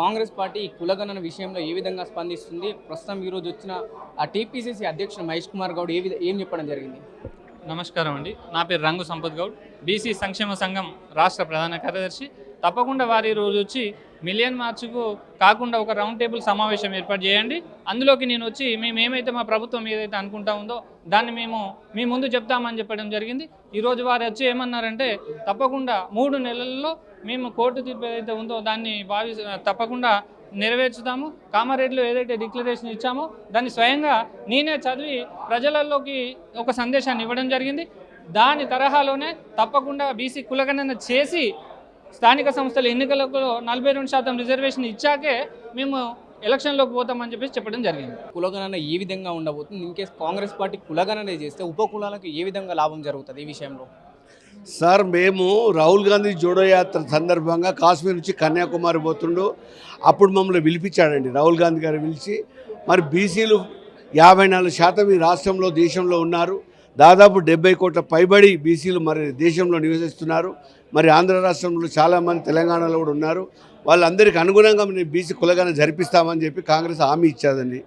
Congress party కులగణన విషయంలో ఏ విధంగా స్పందిస్తుంది? ప్రస్తుతం ఈరోజు వచ్చిన ఆ టీపీసీసీ అధ్యక్షుడు మహేష్ కుమార్ గౌడ్ ఏ ఏం చెప్పడం జరిగింది? నమస్కారం అండి. నా పేరు రంగు సంపత్ గౌడ్. బీసీ సంక్షేమ సంఘం రాష్ట్ర ప్రధాన కార్యదర్శి. తప్పకుండా వారి రోజు వచ్చి మిలియన్ మార్చుకు కాకుండా ఒక రౌండ్ టేబుల్ సమావేశం ఏర్పాటు చేయండి. అందులోకి నేను వచ్చి మేము ఏమైతే మా ప్రభుత్వం ఏదైతే అనుకుంటా ఉందో దాన్ని మేము మీ ముందు చెప్తామని చెప్పడం జరిగింది. ఈరోజు వారు వచ్చి ఏమన్నారంటే తప్పకుండా మూడు నెలల్లో మేము కోర్టు తీర్పు ఏదైతే ఉందో దాన్ని భావి తప్పకుండా నెరవేర్చుతాము. కామారెడ్డిలో ఏదైతే డిక్లరేషన్ ఇచ్చామో దాన్ని స్వయంగా నేనే చదివి ప్రజలలోకి ఒక సందేశాన్ని ఇవ్వడం జరిగింది. దాని తరహాలోనే తప్పకుండా బీసీ కులగణన చేసి స్థానిక సంస్థల ఎన్నికలకు నలభై రెండు శాతం రిజర్వేషన్ ఇచ్చాకే మేము ఎలక్షన్లోకి పోతామని చెప్పేసి చెప్పడం జరిగింది. కులగణన ఏ విధంగా ఉండబోతుంది? ఇన్కేస్ కాంగ్రెస్ పార్టీ కులగణన చేస్తే ఉప కులాలకు ఏ విధంగా లాభం జరుగుతుంది ఈ విషయంలో? సార్ మేము రాహుల్ గాంధీ జోడో యాత్ర సందర్భంగా కాశ్మీర్ నుంచి కన్యాకుమారి పోతుండు. అప్పుడు మమ్మల్ని పిలిపించాడండి రాహుల్ గాంధీ గారు పిలిచి. మరి బీసీలు యాభై నాలుగు శాతం ఈ రాష్ట్రంలో దేశంలో ఉన్నారు. దాదాపు డెబ్బై కోట్ల పైబడి బీసీలు మరి దేశంలో నివసిస్తున్నారు. మరి ఆంధ్ర రాష్ట్రంలో చాలామంది తెలంగాణలో కూడా ఉన్నారు. వాళ్ళందరికీ అనుగుణంగా మేము బీసీ కులగానే జరిపిస్తామని చెప్పి కాంగ్రెస్ హామీ ఇచ్చాదండి.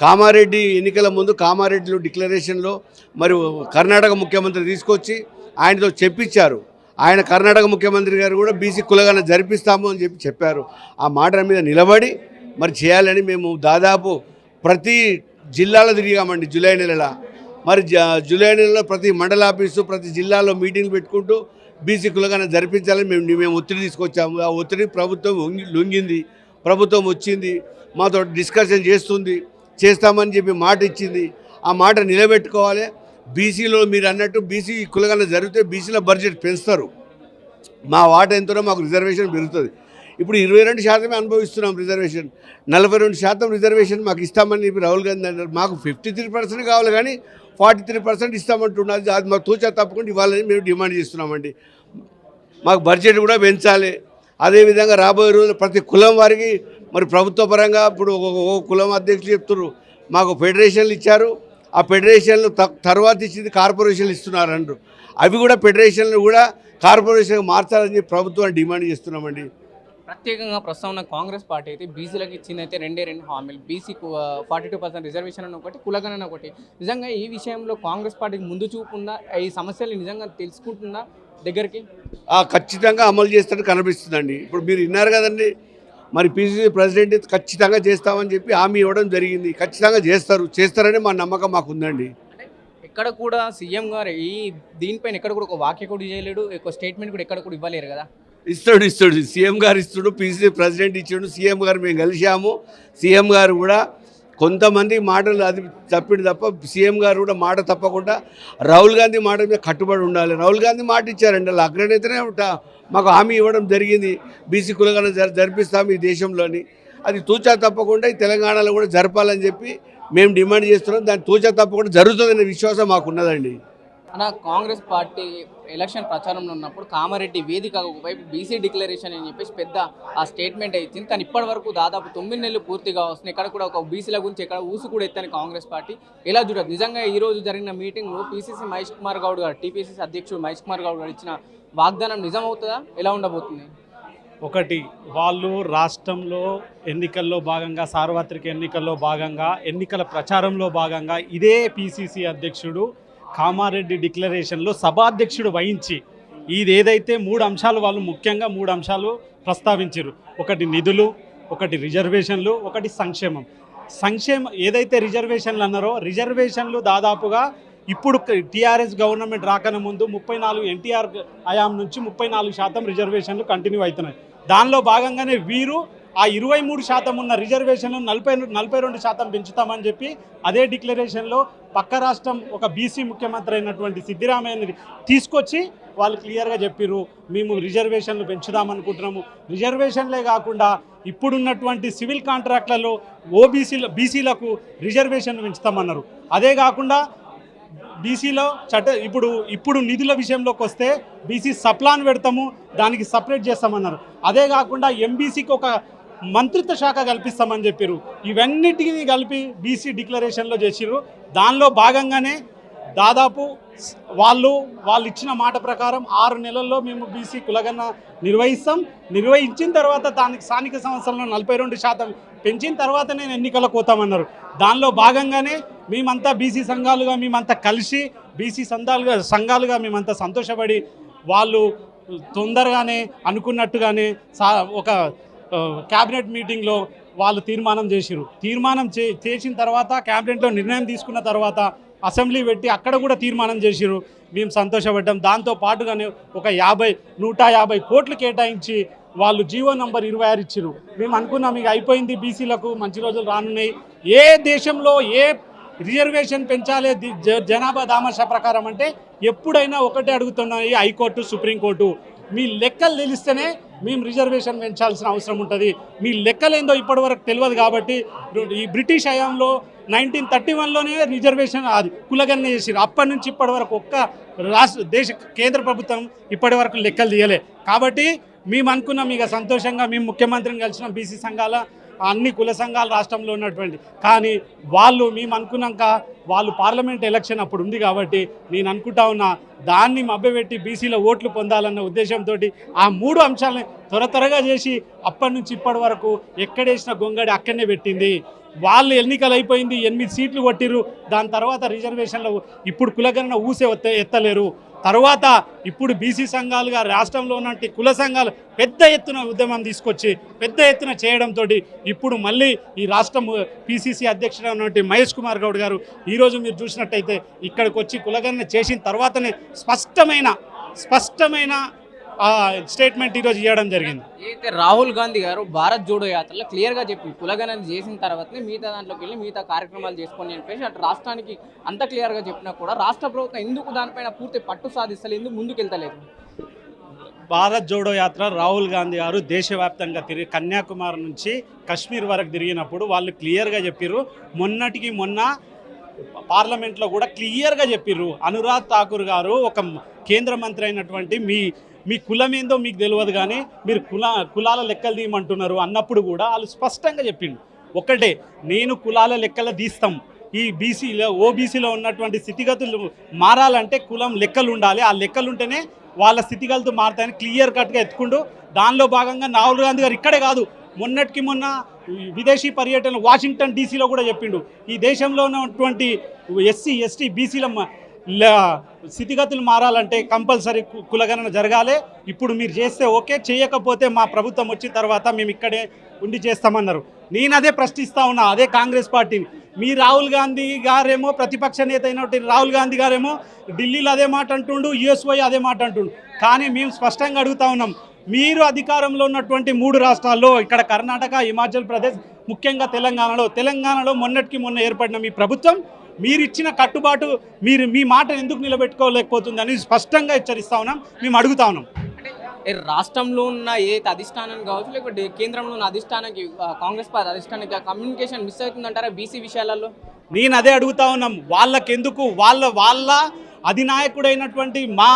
కామారెడ్డి ఎన్నికల ముందు కామారెడ్డిలో డిక్లరేషన్లో మరి కర్ణాటక ముఖ్యమంత్రి తీసుకొచ్చి ఆయనతో చెప్పించారు. ఆయన కర్ణాటక ముఖ్యమంత్రి గారు కూడా బీసీ కులగానే జరిపిస్తాము అని చెప్పి చెప్పారు. ఆ మాట మీద నిలబడి మరి చేయాలని మేము దాదాపు ప్రతి జిల్లాలో తిరిగామండి జూలై నెలలో. మరి జ- జూలై నెలలో ప్రతి మండల ఆఫీసు ప్రతి జిల్లాలో మీటింగ్లు పెట్టుకుంటూ బీసీ కులగానే జరిపించాలని మేము మేము ఒత్తిడి తీసుకొచ్చాము. ఆ ఒత్తిడి ప్రభుత్వం లొంగింది. ప్రభుత్వం వచ్చింది. మాతో డిస్కషన్ చేస్తుంది. చేస్తామని చెప్పి మాట ఇచ్చింది. ఆ మాట నిలబెట్టుకోవాలి. బీసీలో మీరు అన్నట్టు బీసీ కులగానే జరిగితే బీసీల బడ్జెట్ పెంచుతారు. మా వాట ఎంతనో మాకు రిజర్వేషన్ పెరుగుతుంది. ఇప్పుడు ఇరవై రెండు శాతమే అనుభవిస్తున్నాం రిజర్వేషన్. నలభై రెండు శాతం రిజర్వేషన్ మాకు ఇస్తామని చెప్పి రాహుల్ గాంధీ అన్నారు. మాకు ఫిఫ్టీ త్రీ పర్సెంట్ కావాలి కానీ ఫార్టీ త్రీ పర్సెంట్ ఇస్తామంటున్నది అది మాకు తోచా తప్పకుండా ఇవ్వాలని మేము డిమాండ్ చేస్తున్నామండి. మాకు బడ్జెట్ కూడా పెంచాలి. అదేవిధంగా రాబోయే రోజులు ప్రతి కులం వారికి మరి ప్రభుత్వ పరంగా ఇప్పుడు ఒక్కొక్క కులం అధ్యక్షులు చెప్తున్నారు. మాకు ఫెడరేషన్లు ఇచ్చారు. ఆ ఫెడరేషన్లు త- తర్వాత ఇచ్చింది కార్పొరేషన్లు ఇస్తున్నారు అంటారు అవి కూడా ఫెడరేషన్లు కూడా కార్పొరేషన్ మార్చాలని ప్రభుత్వాన్ని డిమాండ్ చేస్తున్నామండి. ప్రత్యేకంగా ప్రస్తుతం ఉన్న కాంగ్రెస్ పార్టీ అయితే బీసీలకు ఇచ్చింది అయితే రెండే రెండు హామీలు. BC forty two percent reservation అని ఒకటి కులగణన ఒకటి. నిజంగా ఈ విషయంలో కాంగ్రెస్ పార్టీకి ముందు చూపు ఉందా? ఈ సమస్యలు నిజంగా తెలుసుకుంటుందా దగ్గరికి? ఖచ్చితంగా అమలు చేస్తున్నట్టు కనిపిస్తుందండి. ఇప్పుడు మీరు విన్నారు కదండి మరి పీసీసీ ప్రెసిడెంట్ ఖచ్చితంగా చేస్తామని చెప్పి హామీ ఇవ్వడం జరిగింది. ఖచ్చితంగా చేస్తారు చేస్తారని మా నమ్మకం మాకు ఉందండి. ఎక్కడ కూడా సీఎం గారు ఈ దీనిపైన ఎక్కడ కూడా ఒక వాక్య కూడా చేయలేడు ఒక స్టేట్మెంట్ కూడా ఎక్కడ కూడా ఇవ్వలేరు కదా? ఇస్తాడు ఇస్తాడు. సీఎం గారు ఇస్తాడు పీసీసీ ప్రెసిడెంట్ ఇచ్చాడు సీఎం గారు మేము కలిసాము సీఎం గారు కూడా కొంతమంది మాటలు అది తప్పిడు తప్ప సీఎం గారు కూడా మాట తప్పకుండా రాహుల్ గాంధీ మాట మీద కట్టుబడి ఉండాలి. రాహుల్ గాంధీ మాట ఇచ్చారండి అలా అగ్రనేతనే ఉంటా. మాకు హామీ ఇవ్వడం జరిగింది. బీసీ కులగానే జరి జరిపిస్తాము ఈ దేశంలోని. అది తూచా తప్పకుండా ఈ తెలంగాణలో కూడా జరపాలని చెప్పి మేము డిమాండ్ చేస్తున్నాం. దాన్ని తూచా తప్పకుండా జరుగుతుందనే విశ్వాసం మాకు ఉన్నదండి. అన్న కాంగ్రెస్ పార్టీ ఎలక్షన్ ప్రచారంలో ఉన్నప్పుడు కామారెడ్డి వేదిక ఒకవైపు బీసీ డిక్లరేషన్ అని చెప్పేసి పెద్ద ఆ స్టేట్మెంట్ ఇచ్చింది. కానీ ఇప్పటి వరకు దాదాపు తొమ్మిది నెలలు పూర్తిగా వస్తుంది ఇక్కడ కూడా ఒక బీసీల గురించి ఎక్కడ ఊసు కూడా ఎత్తని కాంగ్రెస్ పార్టీ. ఎలా చూడదు నిజంగా ఈ రోజు జరిగిన మీటింగ్లో పీసీసీ మహేష్ కుమార్ గౌడ్ గారు టీపీసీసీ అధ్యక్షుడు మహేష్ కుమార్ గౌడ్ గారు ఇచ్చిన వాగ్దానం నిజం అవుతుందా ఎలా ఉండబోతుంది? ఒకటి వాళ్ళు రాష్ట్రంలో ఎన్నికల్లో భాగంగా సార్వత్రిక ఎన్నికల్లో భాగంగా ఎన్నికల ప్రచారంలో భాగంగా ఇదే పిసిసి అధ్యక్షుడు కామారెడ్డి డిక్లరేషన్లో సభాధ్యక్షుడు వహించి ఇది ఏదైతే మూడు అంశాలు వాళ్ళు ముఖ్యంగా మూడు అంశాలు ప్రస్తావించారు. ఒకటి నిధులు ఒకటి రిజర్వేషన్లు ఒకటి సంక్షేమం. సంక్షేమ ఏదైతే రిజర్వేషన్లు అన్నారో రిజర్వేషన్లు దాదాపుగా ఇప్పుడు టీఆర్ఎస్ గవర్నమెంట్ రాకన ముందు ముప్పై నాలుగు ఎన్టీఆర్ హయాం నుంచి ముప్పై నాలుగు శాతం రిజర్వేషన్లు కంటిన్యూ అవుతున్నాయి. దానిలో భాగంగానే వీరు ఆ ఇరవై మూడు శాతం ఉన్న రిజర్వేషన్లు నలభై నలభై రెండు శాతం పెంచుతామని చెప్పి అదే డిక్లరేషన్లో పక్క రాష్ట్రం ఒక బీసీ ముఖ్యమంత్రి అయినటువంటి సిద్ధిరామయ్యని తీసుకొచ్చి వాళ్ళు క్లియర్గా చెప్పిర్రు మేము రిజర్వేషన్లు పెంచుదామనుకుంటున్నాము. రిజర్వేషన్లే కాకుండా ఇప్పుడున్నటువంటి సివిల్ కాంట్రాక్ట్లలో ఓబీసీల బీసీలకు రిజర్వేషన్లు పెంచుతామన్నారు. అదే కాకుండా బీసీలో చట్ట ఇప్పుడు ఇప్పుడు నిధుల విషయంలోకి వస్తే బీసీ సప్లాన్ పెడతాము దానికి సపరేట్ చేస్తామన్నారు. అదే కాకుండా ఎంబీసీకి ఒక మంత్రిత్వ శాఖ కల్పిస్తామని చెప్పారు ఇవన్నిటిని కలిపి బీసీ డిక్లరేషన్లో చేసిర్రు. దానిలో భాగంగానే దాదాపు వాళ్ళు వాళ్ళు ఇచ్చిన మాట ప్రకారం ఆరు నెలల్లో మేము బీసీ కులగన్న నిర్వహిస్తాం. నిర్వహించిన తర్వాత దానికి స్థానిక సంస్థలను నలభై రెండు శాతం పెంచిన తర్వాత నేను ఎన్నికలకు పోతామన్నారు. దానిలో భాగంగానే మేమంతా బీసీ సంఘాలుగా మేమంతా కలిసి బీసీ సంఘాలుగా సంఘాలుగా మేమంతా సంతోషపడి వాళ్ళు తొందరగానే అనుకున్నట్టుగానే సా ఒక క్యాబినెట్ మీటింగ్లో వాళ్ళు తీర్మానం చేసిరు తీర్మానం చే చేసిన తర్వాత క్యాబినెట్లో నిర్ణయం తీసుకున్న తర్వాత అసెంబ్లీ పెట్టి అక్కడ కూడా తీర్మానం చేసిరు మేము సంతోషపడ్డాం. దాంతో పాటుగానే ఒక యాభై నూట యాభై కోట్లు కేటాయించి వాళ్ళు జీవో నంబర్ ఇరవై ఆరు ఇచ్చిరు మేము అనుకున్నాం ఇక అయిపోయింది బీసీలకు మంచి రోజులు రానున్నాయి. ఏ దేశంలో ఏ రిజర్వేషన్ పెంచాలి జ- జనాభా దామాషా ప్రకారం అంటే ఎప్పుడైనా ఒకటే అడుగుతున్నాయి హైకోర్టు సుప్రీంకోర్టు. మీ లెక్కలు తెలిస్తేనే మేము రిజర్వేషన్ పెంచాల్సిన అవసరం ఉంటుంది. మీ లెక్కలేందో ఇప్పటివరకు తెలియదు కాబట్టి ఈ బ్రిటిష్ హయాంలో నైన్టీన్ థర్టీ వన్లోనే రిజర్వేషన్ అది కులగన్న చేసిరు అప్పటి నుంచి ఇప్పటి వరకు ఒక్క రాష్ట్ర దేశ కేంద్ర ప్రభుత్వం ఇప్పటి వరకు లెక్కలు తీయలే. కాబట్టి మేము అనుకున్నాం ఇక సంతోషంగా మేము ముఖ్యమంత్రిని కలిసిన బీసీ సంఘాల అన్ని కుల సంఘాలు రాష్ట్రంలో ఉన్నటువంటి. కానీ వాళ్ళు మేము అనుకున్నాక వాళ్ళు పార్లమెంట్ ఎలక్షన్ అప్పుడు ఉంది కాబట్టి నేను అనుకుంటా ఉన్నా దాన్ని మభ్యపెట్టి బీసీలో ఓట్లు పొందాలన్న ఉద్దేశంతో ఆ మూడు అంశాలని త్వర త్వరగా చేసి అప్పటి నుంచి ఇప్పటి వరకు ఎక్కడేసిన గొంగడి అక్కడనే పెట్టింది. వాళ్ళు ఎన్నికలు అయిపోయింది ఎనిమిది సీట్లు కొట్టిర్రు దాని తర్వాత రిజర్వేషన్లో ఇప్పుడు కులగణన ఊసే ఎత్తలేరు. తర్వాత ఇప్పుడు బీసీ సంఘాలుగా రాష్ట్రంలో ఉన్నటువంటి కుల సంఘాలు పెద్ద ఎత్తున ఉద్యమం తీసుకొచ్చి పెద్ద ఎత్తున చేయడంతో ఇప్పుడు మళ్ళీ ఈ రాష్ట్రం పిసిసి అధ్యక్షుడు ఉన్నటువంటి మహేష్ కుమార్ గౌడ్ గారు ఈరోజు మీరు చూసినట్టయితే ఇక్కడికి వచ్చి కులగణన చేసిన తర్వాతనే స్పష్టమైన స్పష్టమైన స్టేట్మెంట్ ఈరోజు ఇవ్వడం జరిగింది. అయితే రాహుల్ గాంధీ గారు భారత్ జోడో యాత్రలో క్లియర్గా చెప్పి కులగణన చేసిన తర్వాతనే మిగతా దాంట్లోకి వెళ్ళి మిగతా కార్యక్రమాలు చేసుకొని అని చెప్పేసి అటు రాష్ట్రానికి అంత క్లియర్గా చెప్పినా కూడా రాష్ట్ర ప్రభుత్వం ఎందుకు దానిపైన పూర్తి పట్టు సాధిస్తలేదు ఎందుకు ముందుకు వెళ్తలేదు భారత్ జోడో యాత్ర రాహుల్ గాంధీ గారు దేశవ్యాప్తంగా తిరిగి కన్యాకుమారి నుంచి కశ్మీర్ వరకు తిరిగినప్పుడు వాళ్ళు క్లియర్గా చెప్పిర్రు. మొన్నటికి మొన్న పార్లమెంట్లో కూడా క్లియర్గా చెప్పిర్రు. అనురాగ్ ఠాకూర్ గారు ఒక కేంద్ర మంత్రి అయినటువంటి మీ మీ కులం ఏందో మీకు తెలియదు కానీ మీరు కుల కులాల లెక్కలు తీయమంటున్నారు అన్నప్పుడు కూడా వాళ్ళు స్పష్టంగా చెప్పిండు. ఒకటే నేను కులాల లెక్కలు తీస్తాం. ఈ బీసీలో ఓబీసీలో ఉన్నటువంటి స్థితిగతులు మారాలంటే కులం లెక్కలు ఉండాలి. ఆ లెక్కలు ఉంటేనే వాళ్ళ స్థితిగతులు మారుతాయని క్లియర్ కట్గా ఎత్తుకుంటూ దానిలో భాగంగా రాహుల్ గాంధీ గారు ఇక్కడే కాదు మొన్నటికి మొన్న విదేశీ పర్యటన వాషింగ్టన్ డీసీలో కూడా చెప్పిండు. ఈ దేశంలో ఉన్నటువంటి ఎస్సీ ఎస్టీ బీసీల స్థితిగతులు మారాలంటే కంపల్సరీ కులగణన జరగాలి. ఇప్పుడు మీరు చేస్తే ఓకే చేయకపోతే మా ప్రభుత్వం వచ్చిన తర్వాత మేము ఇక్కడే ఉండి చేస్తామన్నారు. నేను అదే ప్రశ్నిస్తా ఉన్నా అదే కాంగ్రెస్ పార్టీని మీ రాహుల్ గాంధీ గారేమో ప్రతిపక్ష నేత అయినటువంటి రాహుల్ గాంధీ గారేమో ఢిల్లీలో అదే మాట అంటుండు యుఎస్వై అదే మాట అంటుండు. కానీ మేము స్పష్టంగా అడుగుతా ఉన్నాం మీరు అధికారంలో ఉన్నటువంటి మూడు రాష్ట్రాల్లో ఇక్కడ కర్ణాటక హిమాచల్ ప్రదేశ్ ముఖ్యంగా తెలంగాణలో తెలంగాణలో మొన్నటికి మొన్న ఏర్పడిన మీ ప్రభుత్వం మీరు ఇచ్చిన కట్టుబాటు మీరు మీ మాట ఎందుకు నిలబెట్టుకోలేకపోతుందని స్పష్టంగా హెచ్చరిస్తా ఉన్నాం. మేము అడుగుతా ఉన్నాం. అంటే ఏ రాష్ట్రంలో ఉన్న ఏ అధిష్టానం కావచ్చు లేకపోతే కేంద్రంలో ఉన్న అధిష్టానానికి కాంగ్రెస్ పార్టీ అధిష్టానానికి కమ్యూనికేషన్ మిస్ అవుతుందంటారా బీసీ విషయాలలో? నేను అదే అడుగుతా ఉన్నాం. వాళ్ళకెందుకు? వాళ్ళ వాళ్ళ అధినాయకుడైనటువంటి మా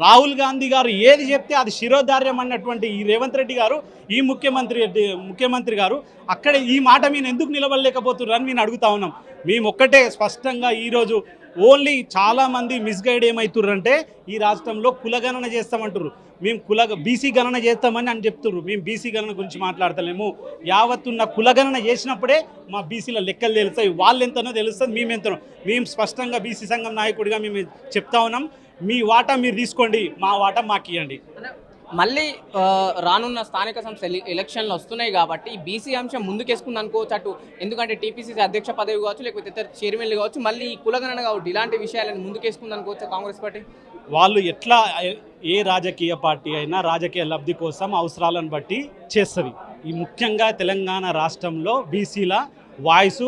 రాహుల్ గాంధీ గారు ఏది చెప్తే అది శిరోధార్యం అన్నటువంటి ఈ రేవంత్ రెడ్డి గారు ఈ ముఖ్యమంత్రి ముఖ్యమంత్రి గారు అక్కడ ఈ మాట మీరు ఎందుకు నిలబడలేకపోతున్నారని నేను అడుగుతా ఉన్నాం. మేము ఒక్కటే స్పష్టంగా ఈరోజు ఓన్లీ చాలామంది మిస్గైడ్ ఏమవుతుర్రంటే ఈ రాష్ట్రంలో కులగణన చేస్తామంటారు మేము కుల బీసీ గణన చేస్తామని అని చెప్తుర్రు. మేము బీసీ గణన గురించి మాట్లాడతలేము. యావత్తున్న కులగణన చేసినప్పుడే మా బీసీల లెక్కలు తెలుస్తాయి. వాళ్ళు ఎంతనో తెలుస్తుంది మేము ఎంతనో మేము స్పష్టంగా బీసీ సంఘం నాయకుడిగా మేము చెప్తా ఉన్నాం. మీ వాటా మీరు తీసుకోండి మా వాటా మాకు ఇవ్వండి మళ్ళీ రానున్న స్థానిక సంస్థ ఎలి- ఎలక్షన్లు వస్తున్నాయి కాబట్టి బీసీ అంశం ముందుకేసుకుంది అనుకోవచ్చు అటు ఎందుకంటే టీపీసీసీ అధ్యక్ష పదవి కావచ్చు లేకపోతే ఇతర చైర్మన్లు కావచ్చు మళ్ళీ ఈ కులగణన కావచ్చు ఇలాంటి విషయాలను ముందుకేసుకుంది అనుకోవచ్చు కాంగ్రెస్ పార్టీ? వాళ్ళు ఎట్లా ఏ రాజకీయ పార్టీ అయినా రాజకీయ లబ్ధి కోసం అవసరాలను బట్టి చేస్తుంది. ఈ ముఖ్యంగా తెలంగాణ రాష్ట్రంలో బీసీల వాయిస్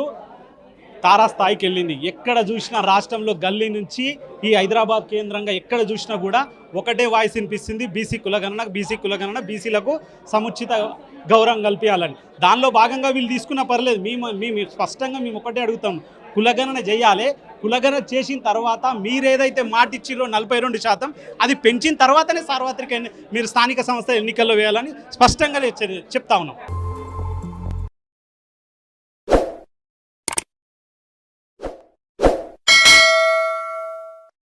తారాస్థాయికి వెళ్ళింది. ఎక్కడ చూసినా రాష్ట్రంలో గల్లీ నుంచి ఈ హైదరాబాద్ కేంద్రంగా ఎక్కడ చూసినా కూడా ఒకటే వాయిస్ వినిపిస్తుంది. బీసీ కులగణన బీసీ కులగణన బీసీలకు సముచిత గౌరవం కల్పించాలని. దానిలో భాగంగా వీళ్ళు తీసుకున్న పర్లేదు. మేము మేము స్పష్టంగా మేము ఒకటే అడుగుతాం. కులగణన చేయాలి. కులగణన చేసిన తర్వాత మీరేదైతే మాట ఇచ్చిరో నలభై రెండు శాతం అది పెంచిన తర్వాతనే సార్వత్రిక మీరు స్థానిక సంస్థ ఎన్నికల్లో వేయాలని స్పష్టంగా చెప్తా ఉన్నాం.